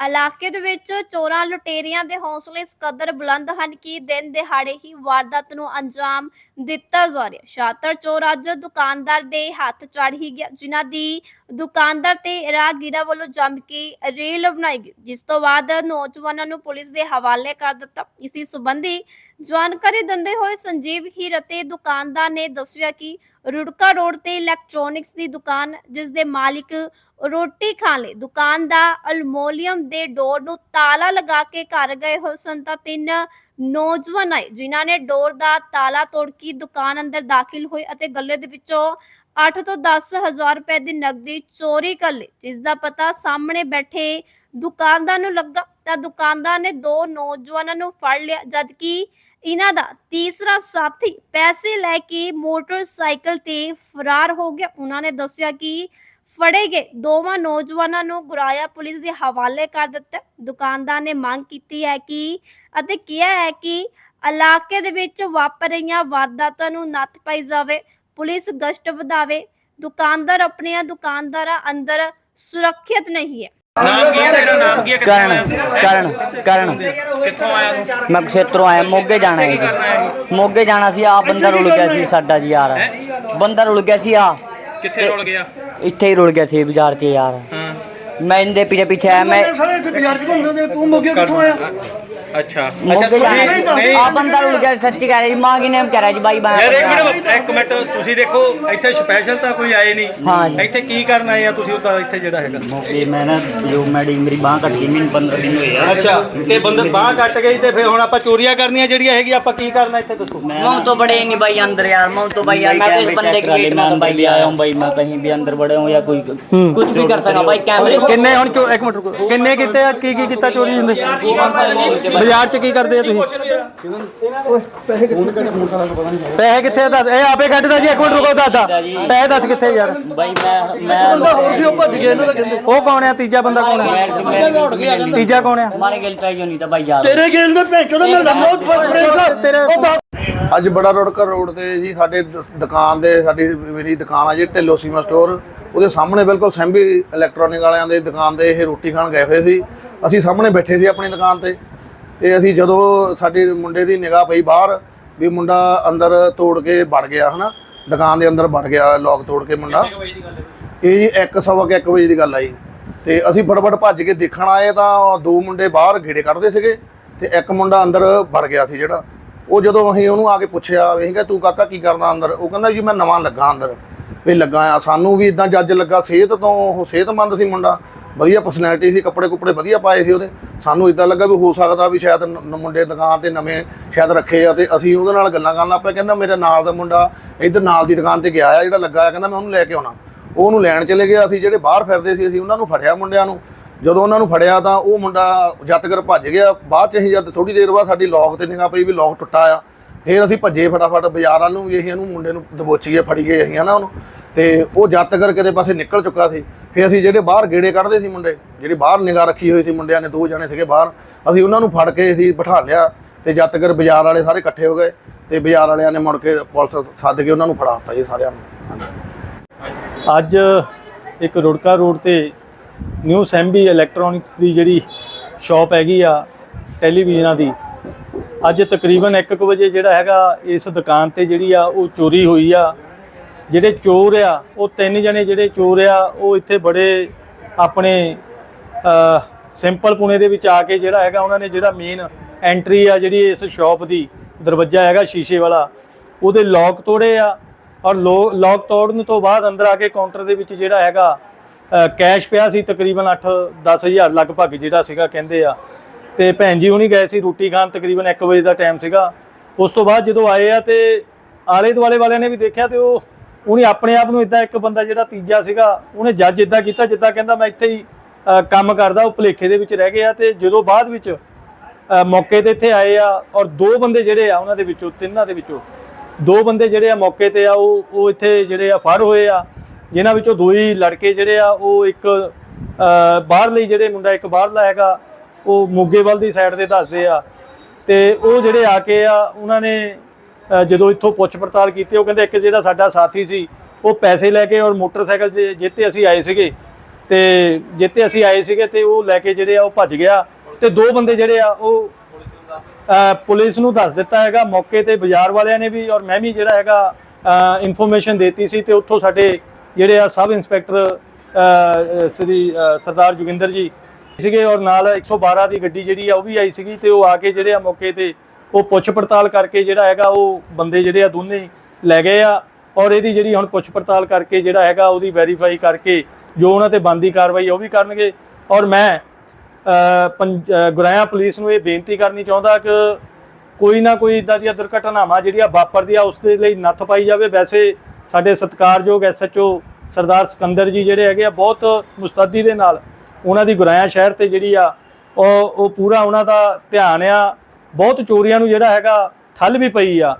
ਇਲਾਕੇ ਦੇ ਵਿੱਚ ਚੋਰਾਂ ਲੁਟੇਰਿਆਂ ਦੇ ਹੌਸਲੇ ਇਸ ਕਦਰ ਬੁਲੰਦ ਹਨ ਕਿ ਦਿਨ ਦਿਹਾੜੇ ਹੀ ਵਾਰਦਾਤ ਨੂੰ ਅੰਜਾਮ ਦਿੱਤਾ ਜਾ ਰਿਹਾ। ਸ਼ਾਤਰ ਚੋਰ ਅੱਜ ਦੁਕਾਨਦਾਰ ਦੇ ਹੱਥ ਚੜ ਹੀ ਗਿਆ, ਜਿਨ੍ਹਾਂ ਦੀ ਦੁਕਾਨਦਾਰ ਤੇ ਰਾਹਗੀਰਾਂ ਵੱਲੋਂ ਜੰਮ ਕੇ ਰੇਲ ਬਣਾਈ ਗਈ। ਜਿਸ ਤੋਂ ਬਾਅਦ ਨੌਜਵਾਨਾਂ ਨੂੰ ਪੁਲਿਸ ਦੇ ਹਵਾਲੇ ਕਰ ਦਿੱਤਾ। ਇਸੀ ਸੰਬੰਧੀ ਜਾਣਕਾਰੀ ਦਿੰਦੇ ਹੋਏ ਸੰਜੀਵ ਹੀਰ ਅਤੇ ਦੁਕਾਨਦਾਰ ਨੇ ਦੱਸਿਆ ਕਿ ਰੁੜਕਾ ਰੋਡ ਤੇ ਇਲੈਕਟ੍ਰੋਨਿਕਸ ਦੀ ਦੁਕਾਨ, ਜਿਸ ਦੇ ਮਾਲਿਕ ਰੋਟੀ ਖਾਣ ਲਈ ਦੁਕਾਨ ਦਾ ਅਲਮੋਨੀਅਮ ਦੇ ਡੋਰ ਨੂੰ ਤਾਲਾ ਲਗਾ ਕੇ ਘਰ ਗਏ ਹੋਏ ਸਨ, ਤਾਂ ਤਿੰਨ ਨੌਜਵਾਨ ਆਏ, ਜਿਨ੍ਹਾਂ ਨੇ ਡੋਰ ਦਾ ਤਾਲਾ ਤੋੜ ਕੇ ਦੁਕਾਨ ਅੰਦਰ ਦਾਖਲ ਹੋਏ ਅਤੇ ਗੱਲੇ ਦੇ ਵਿੱਚੋਂ 8 ਤੋਂ 10 ਹਜ਼ਾਰ ਰੁਪਏ ਦੀ ਨਕਦੀ ਚੋਰੀ ਕਰ ਲਈ, ਜਿਸ ਦਾ ਪਤਾ ਸਾਹਮਣੇ ਬੈਠੇ ਦੁਕਾਨਦਾਰ ਨੂੰ ਲੱਗਾ। ਤਾਂ ਦੁਕਾਨਦਾਰ ਨੇ ਦੋ ਨੌਜਵਾਨਾਂ ਨੂੰ ਫੜ ਲਿਆ, ਜਦਕਿ ਇਹਨਾਂ ਦਾ ਤੀਸਰਾ ਸਾਥੀ ਪੈਸੇ ਲੈ ਕੇ ਮੋਟਰਸਾਈਕਲ ਤੇ ਫਰਾਰ ਹੋ ਗਿਆ। ਉਹਨਾਂ ਨੇ ਦੱਸਿਆ ਕਿ ਫੜੇ ਗਏ ਦੋਵਾਂ ਨੌਜਵਾਨਾਂ ਨੂੰ ਗੁਰਾਇਆ ਪੁਲਿਸ ਦੇ ਹਵਾਲੇ ਕਰ ਦਿੱਤਾ। ਦੁਕਾਨਦਾਰ ਨੇ ਮੰਗ ਕੀਤੀ ਹੈ ਕਿ ਅਤੇ ਕਿਹਾ ਹੈ ਕਿ ਇਲਾਕੇ ਦੇ ਵਿੱਚ ਵਾਪਰ ਰਹੀਆਂ ਵਾਰਦਾਤਾਂ ਨੂੰ ਨੱਥ ਪਾਈ ਜਾਵੇ, ਪੁਲਿਸ ਗਸ਼ਤ ਵਧਾਵੇ। ਦੁਕਾਨਦਾਰ ਆਪਣੀਆਂ ਦੁਕਾਨਦਾਰਾਂ ਅੰਦਰ ਸੁਰੱਖਿਅਤ ਨਹੀਂ ਹੈ। ਨਾਮ ਕੀ ਹੈ ਤੇਰਾ? ਨਾਮ ਕੀ ਹੈ? ਕਿੱਥੋਂ ਆਇਆ ਕਰਨ ਕਰਨ ਕਰਨ। ਕਿੱਥੋਂ ਆਇਆ ਤੂੰ? ਮੈਂ ਖੇਤਰੋਂ ਆਇਆ ਮੋਗੇ ਜਾਣਾ ਹੈ। ਜੀ ਮੋਗੇ ਜਾਣਾ ਸੀ ਆ ਬੰਦਾ ਰੁਲ ਗਿਆ ਸੀ ਸਾਡਾ ਜੀ ਯਾਰ। ਬੰਦਾ ਰੁਲ ਗਿਆ ਸੀ ਆ ਕਿੱਥੇ ਰੁਲ ਗਿਆ? ਇੱਥੇ ਹੀ ਰੁਲ ਗਿਆ ਸੀ ਬਾਜ਼ਾਰ 'ਚ ਯਾਰ। ਹਾਂ। ਮੈਂ ਇਹਦੇ ਪਿੱਛੇ ਪਿੱਛੇ ਆਇਆ ਮੈਂ ਸਾਰੇ ਇੱਥੇ ਬਾਜ਼ਾਰ ਚ ਘੁੰਮਦੇ ਹੁੰਦੇ ਤੂੰ ਮੋਗੇ ਕਿੱਥੋਂ ਆਇਆ? ਅੱਛਾ ਮੋਗੇ ਜਾਣਾ ਨਹੀਂ ਆ ਬੰਦਾ ਰੁਲ ਗਿਆ ਸੀ, ਸੱਚੀ ਕਹਿ ਰਿਹਾ ਜੀ ਮਾਂ ਕੀ ਨੇਮ ਕਹਿ ਰਿਹਾ ਜੀ ਬਾਈ ਬਾਈ ਯਾਰ ਇੱਕ ਮਿੰਟ ਇੱਕ ਮਿੰਟ ਤੁਸੀਂ ਦੇਖੋ ਇੱਥੇ ਸਪੈਸ਼ਲ ਤਾਂ ਕੋਈ ਆਏ ਹਾਂ ਨਹੀਂ ਜੀ। ਇੱਥੇ ਕੀ ਕਰਨ ਆਏ ਆ ਤੁਸੀਂ ਉਦਾਂ ਇੱਥੇ ਜਿਹੜਾ ਹੈਗਾ ਮੋਗੇ ਮੈਂ ਨਾ ਜੋ ਮੈਡੀ ਮੇਰੀ ਬਾਹ ਕੱਟ ਗਈ ਮੈਨੂੰ 15 ਦਿਨ ਹੋਏ ਆ ਅੱਛਾ ਤੇ ਬੰਦੇ ਬਾਹ ਕੱਟ ਗਈ ਤੇ ਫਿਰ ਹੁਣ ਆਪਾਂ ਚੋਰੀਆਂ ਕਰਨੀਆਂ ਜਿਹੜੀਆਂ ਹੈਗੀ ਆਪਾਂ ਕੀ ਕਰਨਾ ਇੱਥੇ ਦੱਸੋ मैं तो बड़े नहीं भाई अंदर यार मैं तो भाई यार मैं तो इस बंदे के गेट में भाई ले आया हूँ भाई मैं कहीं भी अंदर बड़े हूँ या कोई कुछ भी कर सकता भाई कैमरे ਕਿੰਨੇ ਹੁਣ ਚੋ ਇੱਕ ਮਿੰਟ ਰੁਕੋ ਕਿੰਨੇ ਕੀਤੇ ਆ ਕੀ ਕੀ ਕੀਤਾ ਚੋਰੀ ਹੁੰਦੇ ਬਾਜ਼ਾਰ 'ਚ ਕੀ ਕਰਦੇ ਆ ਤੁਸੀਂ? ਪੈਸੇ ਕਿੱਥੇ ਦੱਸ? ਇਹ ਆਪੇ ਕੱਢਦਾ ਜੀ ਇੱਕ ਮਿੰਟ ਰੁਕੋ ਦਾਦਾ ਪੈਸੇ ਦੱਸ ਕਿੱਥੇ ਯਾਰ? ਬਾਈ ਮੈਂ ਉਹ ਕੌਣ ਆ? ਤੀਜਾ ਬੰਦਾ ਕੌਣ ਆ? ਤੀਜਾ ਕੌਣ ਆ? ਮਾਰੇ ਗਿਲ ਟਾਈ ਨਹੀਂ ਤਾਂ ਬਾਈ ਯਾਰ। ਤੇਰੇ ਗੇਲ ਦੇ ਤੇਰੇ ਉਹ ਦੱਸ। ਅੱਜ ਬੜਾ ਰੋਡਕਰ ਰੋਡ ਤੇ ਜੀ ਸਾਡੇ ਦੁਕਾਨ ਦੇ ਸਾਡੀ ਮੇਰੀ ਦੁਕਾਨ ਆ ਜੀ ਢਿੱਲੋ ਸੀਮਾ ਸਟੋਰ ਉਹਦੇ ਸਾਹਮਣੇ ਬਿਲਕੁਲ ਸੈਂਬੀ ਇਲੈਕਟ੍ਰੋਨਿਕ ਵਾਲਿਆਂ ਦੇ ਦੁਕਾਨ ਦੇ ਇਹ ਰੋਟੀ ਖਾਣ ਗਏ ਹੋਏ ਸੀ। ਅਸੀਂ ਸਾਹਮਣੇ ਬੈਠੇ ਸੀ ਆਪਣੀ ਦੁਕਾਨ ਤੇ। ਤੇ ਅਸੀਂ ਜਦੋਂ ਸਾਡੇ ਮੁੰਡੇ ਦੀ ਨਿਗਾਹ ਪਈ ਬਾਹਰ ਵੀ ਮੁੰਡਾ ਅੰਦਰ ਤੋੜ ਕੇ ਵੜ ਗਿਆ ਹਨਾ? ਦੁਕਾਨ ਦੇ ਅੰਦਰ ਵੜ ਗਿਆ ਲੋਕ ਤੋੜ ਕੇ ਮੁੰਡਾ। ਇਹ ਜੀ 1 ਸਵਾ ਕੁ ਇੱਕ ਵਜੇ ਦੀ ਗੱਲ ਆਈ ਤੇ ਅਸੀਂ ਫਟਾਫਟ ਭੱਜ ਕੇ ਦੇਖਣ ਆਏ ਤਾਂ ਦੋ ਮੁੰਡੇ ਬਾਹਰ ਗੇੜੇ ਕੱਢਦੇ ਸੀਗੇ ਤੇ ਇੱਕ ਮੁੰਡਾ ਅੰਦਰ ਵੜ ਗਿਆ ਸੀ ਜਿਹੜਾ। ਉਹ ਜਦੋਂ ਅਸੀਂ ਉਹਨੂੰ ਆ ਕੇ ਪੁੱਛਿਆ ਅਸੀਂ ਕਿਹਾ ਤੂੰ ਕਾਕਾ ਕੀ ਕਰਦਾ ਅੰਦਰ? ਉਹ ਕਹਿੰਦਾ ਜੀ ਮੈਂ ਨਵਾਂ ਲੱਗਾ ਅੰਦਰ। ਵੀ ਲੱਗਾ ਆ ਸਾਨੂੰ ਵੀ ਇਦਾਂ ਜੱਜ ਲੱਗਾ ਸਿਹਤ ਤੋਂ ਉਹ ਸਿਹਤਮੰਦ ਸੀ ਮੁੰਡਾ। ਵਧੀਆ ਪਰਸਨੈਲਿਟੀ ਸੀ, ਕੱਪੜੇ ਕੁੱਪੜੇ ਵਧੀਆ ਪਾਏ ਸੀ ਉਹਦੇ। ਸਾਨੂੰ ਇਦਾਂ ਲੱਗਾ ਵੀ ਹੋ ਸਕਦਾ ਵੀ ਸ਼ਾਇਦ ਮੁੰਡੇ ਦੁਕਾਨ ਤੇ ਨਵੇਂ ਸ਼ਾਇਦ ਰੱਖੇ ਆ ਤੇ ਅਸੀਂ ਉਹਦੇ ਨਾਲ ਗੱਲਾਂ ਕਰਨ ਲੱਗ ਪਏ। ਕਹਿੰਦਾ ਮੇਰੇ ਨਾਲ ਦਾ ਮੁੰਡਾ ਇੱਧਰ ਨਾਲ ਦੀ ਦੁਕਾਨ ਤੇ ਗਿਆ ਆ, ਜਿਹੜਾ ਲੱਗਾ ਆ, ਕਹਿੰਦਾ ਮੈਂ ਉਹਨੂੰ ਲੈ ਕੇ ਆਉਣਾ। ਉਹ ਉਹਨੂੰ ਲੈਣ ਚਲੇ ਗਏ ਅਸੀਂ, ਜਿਹੜੇ ਬਾਹਰ ਫਿਰਦੇ ਸੀ ਅਸੀਂ ਉਹਨਾਂ ਨੂੰ ਫੜਿਆ ਮੁੰਡਿਆਂ ਨੂੰ। ਜਦੋਂ ਉਹਨਾਂ ਨੂੰ ਫੜਿਆ ਤਾਂ ਉਹ ਮੁੰਡਾ ਜੱਤਗਰ ਭੱਜ ਗਿਆ। ਬਾਅਦ ਚ ਅਸੀਂ ਜਦ ਥੋੜੀ ਦੇਰ ਬਾਅਦ ਸਾਡੀ ਲੋਕ ਤੇ ਨਿਗਾਹ ਪਈ ਵੀ ਲੋਕ ਟੁੱਟਾ ਆ। ਫਿਰ ਅਸੀਂ ਭੱਜੇ ਫਟਾਫਟ ਬਾਜ਼ਾਰ ਵੱਲ ਨੂੰ ਵੀ ਅਸੀਂ ਇਹਨੂੰ ਮੁੰਡੇ ਨੂੰ ਦਬੋਚੀਏ ਫੜੀ ਗਏ ਅਸੀਂ ਹਨਾ ਉਹਨੂੰ। ਤੇ ਉਹ ਜਦ ਕਿਤੇ ਪਾਸੇ ਨਿਕਲ ਚੁੱਕਾ ਸੀ। ਫਿਰ ਅਸੀਂ ਜਿਹੜੇ ਬਾਹਰ ਗੇੜੇ ਕੱਢਦੇ ਸੀ ਮੁੰਡੇ, ਜਿਹੜੇ ਬਾਹਰ ਨਿਗਾਹ ਰੱਖੀ ਹੋਈ ਸੀ ਮੁੰਡਿਆਂ ਨੇ, ਦੋ ਜਣੇ ਸੀਗੇ ਬਾਹਰ, ਅਸੀਂ ਉਹਨਾਂ ਨੂੰ ਫੜ ਕੇ ਅਸੀਂ ਬਿਠਾ ਲਿਆ ਤੇ ਜਦ ਤੱਕ ਬਾਜ਼ਾਰ ਵਾਲੇ ਸਾਰੇ ਇਕੱਠੇ ਹੋ ਗਏ ਤੇ ਬਾਜ਼ਾਰ ਵਾਲਿਆਂ ਨੇ ਮੁੜ ਕੇ ਪੁਲਿਸ ਸੱਦ ਕੇ ਉਹਨਾਂ ਨੂੰ ਫੜਾ ਦਿੱਤਾ ਜੀ ਸਾਰਿਆਂ ਨੂੰ। ਹਾਂਜੀ। ਅੱਜ ਇੱਕ ਰੁੜਕਾ ਰੋਡ ਤੇ ਨਿਊ ਸੈਂਬੀ ਇਲੈਕਟ੍ਰੋਨਿਕਸ ਦੀ ਜਿਹੜੀ ਸ਼ਾਪ ਹੈਗੀ ਆ ਟੈਲੀਵਿਜ਼ਨਾਂ ਦੀ, ਅੱਜ ਤਕਰੀਬਨ 1:00 ਵਜੇ ਜਿਹੜਾ ਹੈਗਾ ਇਸ ਦੁਕਾਨ ਤੇ ਜਿਹੜੀ ਆ ਉਹ ਚੋਰੀ ਹੋਈ ਆ। ਜਿਹੜੇ ਚੋਰ ਆ, ਉਹ ਤਿੰਨ ਜਣੇ ਜਿਹੜੇ ਚੋਰ ਆ, ਉਹ ਇੱਥੇ ਬੜੇ ਆਪਣੇ ਸਿੰਪਲ ਪੁਣੇ ਦੇ ਵਿੱਚ ਆ ਕੇ ਜਿਹੜਾ ਹੈਗਾ ਉਹਨਾਂ ਨੇ ਜਿਹੜਾ ਮੇਨ ਐਂਟਰੀ ਆ ਜਿਹੜੀ ਇਸ ਸ਼ਾਪ ਦੀ, ਦਰਵਾਜ਼ਾ ਹੈਗਾ ਸ਼ੀਸ਼ੇ ਵਾਲਾ, ਉਹਦੇ ਲੋਕ ਤੋੜੇ ਆ ਔਰ ਲੋਕ ਤੋੜਨ ਤੋਂ ਬਾਅਦ ਅੰਦਰ ਆ ਕੇ ਕਾਊਂਟਰ ਦੇ ਵਿੱਚ ਜਿਹੜਾ ਹੈਗਾ ਕੈਸ਼ ਪਿਆ ਸੀ ਤਕਰੀਬਨ 8-10000 ਲਗਭਗ ਜਿਹੜਾ ਸੀਗਾ ਕਹਿੰਦੇ ਆ। ਤੇ ਭੈਣ ਜੀ ਹੁਣੀ ਗਏ ਸੀ ਰੋਟੀ ਖਾਣ ਤਕਰੀਬਨ 1 ਵਜੇ ਦਾ ਟਾਈਮ ਸੀਗਾ। ਉਸ ਤੋਂ ਬਾਅਦ ਜਦੋਂ ਆਏ ਆ ਤੇ ਆਲੇ ਦੁਆਲੇ ਵਾਲਿਆਂ ਨੇ ਵੀ ਦੇਖਿਆ ਤੇ ਉਹ ਉਹਨੇ ਆਪਣੇ ਆਪ ਨੂੰ ਇਦਾਂ ਇੱਕ ਬੰਦਾ ਜਿਹੜਾ ਤੀਜਾ ਸੀਗਾ ਉਹਨੇ ਜੱਜ ਇਦਾਂ ਕੀਤਾ ਜਿੱਦਾਂ ਕਹਿੰਦਾ ਮੈਂ ਇੱਥੇ ਹੀ ਕੰਮ ਕਰਦਾ ਉਹ ਭੁਲੇਖੇ ਦੇ ਵਿੱਚ ਰਹਿ ਗਿਆ ਆ ਤੇ ਜਦੋਂ ਬਾਅਦ ਵਿੱਚ ਮੌਕੇ ਤੇ ਇੱਥੇ ਆਏ ਆ ਔਰ ਦੋ ਬੰਦੇ ਜਿਹੜੇ ਆ ਉਹਨਾਂ ਦੇ ਵਿੱਚੋਂ ਤਿੰਨਾਂ ਦੇ ਵਿੱਚੋਂ ਦੋ ਬੰਦੇ ਜਿਹੜੇ ਆ ਮੌਕੇ ਤੇ ਆ ਉਹ ਉਹ ਇੱਥੇ ਜਿਹੜੇ ਆ ਫੜ ਹੋਏ ਆ ਜਿਨ੍ਹਾਂ ਵਿੱਚੋਂ ਦੋ ਹੀ ਲੜਕੇ ਜਿਹੜੇ ਆ ਉਹ ਇੱਕ ਅ, ਬਾਹਰਲੀ ਜਿਹੜੇ ਮੁੰਡਾ ਇੱਕ ਬਾਹਰਲਾ ਹੈਗਾ ਉਹ ਮੋਗੇਵਲ ਦੀ ਸਾਈਡ ਤੇ ਦੱਸਦੇ ਆ ਤੇ ਉਹ ਜਿਹੜੇ ਆ ਕੇ ਆ ਉਹਨਾਂ ਨੇ ਜਦੋਂ ਇੱਥੋਂ ਪੁੱਛ ਪੜਤਾਲ ਕੀਤੀ, ਉਹ ਕਹਿੰਦੇ ਇੱਕ ਜਿਹੜਾ ਸਾਡਾ ਸਾਥੀ ਸੀ, ਉਹ ਪੈਸੇ ਲੈ ਕੇ ਔਰ ਮੋਟਰਸਾਈਕਲ ਤੇ ਜਿੱਤੇ ਅਸੀਂ ਆਏ ਸੀਗੇ। ਤੇ ਜਿੱਤੇ ਅਸੀਂ ਆਏ ਸੀਗੇ ਤੇ ਉਹ ਲੈ ਕੇ ਜਿਹੜੇ ਆ, ਉਹ ਭੱਜ ਗਿਆ। ਤੇ ਦੋ ਬੰਦੇ ਜਿਹੜੇ ਆ, ਉਹ ਪੁਲਿਸ ਨੂੰ ਦੱਸ ਦਿੱਤਾ ਹੈਗਾ। ਮੌਕੇ ਤੇ ਬਾਜ਼ਾਰ ਵਾਲਿਆਂ ਨੇ ਵੀ ਔਰ ਮੈਂ ਵੀ ਜਿਹੜਾ ਹੈਗਾ ਇਨਫੋਰਮੇਸ਼ਨ ਦਿੱਤੀ ਸੀ ਤੇ ਉੱਥੋਂ ਸਾਡੇ ਜਿਹੜੇ ਆ ਸਬ ਇੰਸਪੈਕਟਰ ਸ੍ਰੀ ਸਰਦਾਰ ਜੋਗਿੰਦਰ ਜੀ ਸੀਗੇ ਔਰ ਨਾਲ 112 ਦੀ ਗੱਡੀ ਜਿਹੜੀ ਆ, ਉਹ ਵੀ ਆਈ ਸੀਗੀ ਤੇ ਉਹ ਆ ਕੇ ਜਿਹੜੇ ਆ ਮੌਕੇ ਤੇ ਉਹ ਪੁੱਛ ਪੜਤਾਲ ਕਰਕੇ ਜਿਹੜਾ ਹੈਗਾ ਉਹ ਬੰਦੇ ਜਿਹੜੇ ਆ ਦੋਨੇ ਲੈ ਗਏ ਆ ਔਰ ਇਹਦੀ ਜਿਹੜੀ ਹੁਣ ਪੁੱਛ ਪੜਤਾਲ ਕਰਕੇ ਜਿਹੜਾ ਹੈਗਾ ਉਹਦੀ ਵੈਰੀਫਾਈ ਕਰਕੇ ਜੋ ਉਹਨਾਂ ਤੇ ਬੰਦੀ ਕਾਰਵਾਈ ਉਹ ਵੀ ਕਰਨਗੇ। ਔਰ ਮੈਂ ਅ, ਗੁਰਾਇਆ ਪੁਲਿਸ ਨੂੰ ਇਹ ਬੇਨਤੀ ਕਰਨੀ ਚਾਹੁੰਦਾ ਕਿ ਕੋਈ ਨਾ ਕੋਈ ਇਦਾਂ ਦੀਆਂ ਦੁਰਘਟਨਾਵਾਂ ਜਿਹੜੀਆਂ ਵਾਪਰਦੀਆਂ ਉਸ ਦੇ ਲਈ ਨੱਥ ਪਾਈ ਜਾਵੇ। ਵੈਸੇ ਸਾਡੇ ਸਤਿਕਾਰਯੋਗ ਐਸਐਚਓ ਸਰਦਾਰ ਸਿਕੰਦਰ ਜੀ ਜਿਹੜੇ ਹੈਗੇ ਆ ਬਹੁਤ ਮੁਸਤੈਦੀ ਦੇ ਨਾਲ ਉਹਨਾਂ ਦੀ ਗੁਰਾਇਆ ਸ਼ਹਿਰ ਤੇ ਜਿਹੜੀ ਆ ਉਹ ਉਹ ਪੂਰਾ ਉਹਨਾਂ ਦਾ ਧਿਆਨ ਆ ਬਹੁਤ ਚੋਰੀਆਂ ਨੂੰ ਜਿਹੜਾ ਹੈਗਾ ਠੱਲ ਵੀ ਪਈ ਆ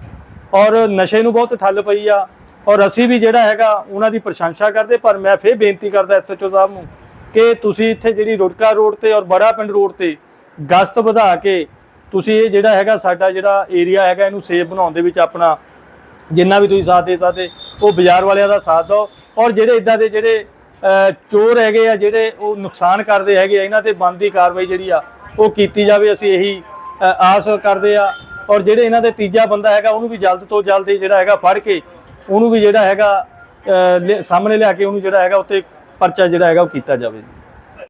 ਔਰ ਨਸ਼ੇ ਨੂੰ ਬਹੁਤ ਠੱਲ ਪਈ ਆ ਔਰ ਅਸੀਂ ਵੀ ਜਿਹੜਾ ਹੈਗਾ ਉਹਨਾਂ ਦੀ ਪ੍ਰਸ਼ੰਸਾ ਕਰਦੇ ਪਰ ਮੈਂ ਫੇਰ ਬੇਨਤੀ ਕਰਦਾ ਐਸਐਚਓ ਸਾਹਿਬ ਨੂੰ ਕਿ ਤੁਸੀਂ ਇੱਥੇ ਜਿਹੜੀ ਰੁੜਕਾ ਰੋਡ ਤੇ ਔਰ ਬੜਾ ਪਿੰਡ ਰੋਡ ਤੇ ਗਸ਼ਤ ਵਧਾ ਕੇ ਤੁਸੀਂ ਇਹ ਜਿਹੜਾ ਹੈਗਾ ਸਾਡਾ ਜਿਹੜਾ ਏਰੀਆ ਹੈਗਾ ਇਹਨੂੰ ਸੇਫ ਬਣਾਉਣ ਦੇ ਵਿੱਚ ਆਪਣਾ ਜਿੰਨਾ ਵੀ ਤੁਸੀਂ ਸਾਥ ਦੇ ਸਕਦੇ ਉਹ ਬਾਜ਼ਾਰ ਵਾਲਿਆਂ ਦਾ ਸਾਥ ਦਿਓ ਔਰ ਜਿਹੜੇ ਇਦਾਂ ਦੇ ਜਿਹੜੇ ਚੋਰ ਹੈਗੇ ਆ ਜਿਹੜੇ ਉਹ ਨੁਕਸਾਨ ਕਰਦੇ ਹੈਗੇ ਆ, ਇਹਨਾਂ ਤੇ ਬਣਦੀ ਕਾਰਵਾਈ ਜਿਹੜੀ ਆ ਉਹ ਕੀਤੀ ਜਾਵੇ, ਅਸੀਂ ਇਹੀ ਆਸ ਕਰਦੇ ਆ। ਔਰ ਜਿਹੜੇ ਇਹਨਾਂ ਦੇ ਤੀਜਾ ਬੰਦਾ ਹੈਗਾ ਉਹਨੂੰ ਵੀ ਜਲਦ ਤੋਂ ਜਲਦ ਜਿਹੜਾ ਹੈਗਾ ਫੜ ਕੇ ਉਹਨੂੰ ਵੀ ਜਿਹੜਾ ਹੈਗਾ ਅਹ, ਲਿਆ- ਸਾਹਮਣੇ ਲਿਆ ਕੇ ਉਹਨੂੰ ਜਿਹੜਾ ਹੈਗਾ ਉੱਤੇ ਪਰਚਾ ਜਿਹੜਾ ਹੈਗਾ ਉਹ ਕੀਤਾ ਜਾਵੇ।